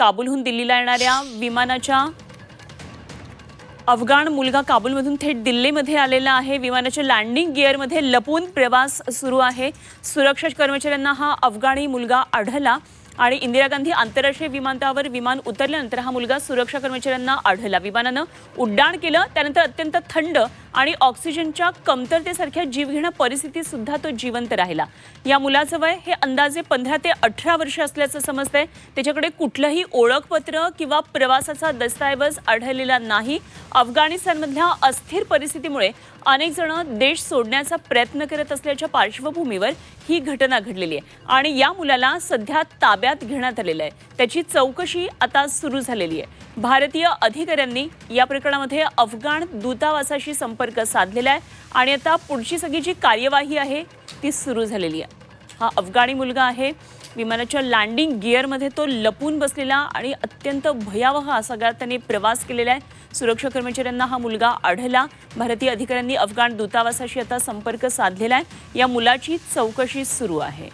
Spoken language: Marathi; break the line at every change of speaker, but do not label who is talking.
काबूलहून दिल्लीला येणाऱ्या विमानाच्या अफगाण मुलगा काबूलमधून थेट दिल्लीमध्ये आलेला आहे. विमानाच्या लँडिंग गिअरमध्ये लपून प्रवास सुरू आहे. सुरक्षा कर्मचाऱ्यांना हा अफगाणी मुलगा आढळला आणि इंदिरा गांधी आंतरराष्ट्रीय विमानतळावर विमान उतरल्यानंतर हा मुलगा सुरक्षा कर्मचाऱ्यांना आढळला. विमानानं उड्डाण केलं. त्यानंतर अत्यंत थंड आणि ऑक्सिजनच्या कमतरतेसारख्या जीवघेण्या परिस्थितीत सुद्धा तो जिवंत राहिला. या मुलाचं वय हे अंदाजे पंधरा ते अठरा वर्ष असल्याचं समजतंय. त्याच्याकडे कुठलंही ओळखपत्र किंवा प्रवासाचा दस्तऐवज आढळलेला नाही. अफगाणिस्तानमधल्या अस्थिर परिस्थितीमुळे अनेक जण देश सोडण्याचा प्रयत्न करत असल्याच्या पार्श्वभूमीवर ही घटना घडलेली आहे. आणि या मुलाला सध्या ताब्यात घेण्यात आलेलं आहे. त्याची चौकशी आता सुरू झालेली आहे. भारतीय अधिकाऱ्यांनी या प्रकरणामध्ये अफगाण दूतावासाशी संपर्क साधलेला आहे आणि आता पुढची सगळी जी कार्यवाही आहे ती सुरू झालेली आहे. हा अफगाणी मुलगा आहे. विमानाच्या लँडिंग गिअरमध्ये तो लपून बसलेला आणि अत्यंत भयावह असा सगळा त्यांनी प्रवास केलेला आहे. सुरक्षा कर्मचाऱ्यांना हा मुलगा आढळला. भारतीय अधिकाऱ्यांनी अफगाण दूतावासाशी आता संपर्क साधलेला आहे. या मुलाची चौकशी सुरू आहे.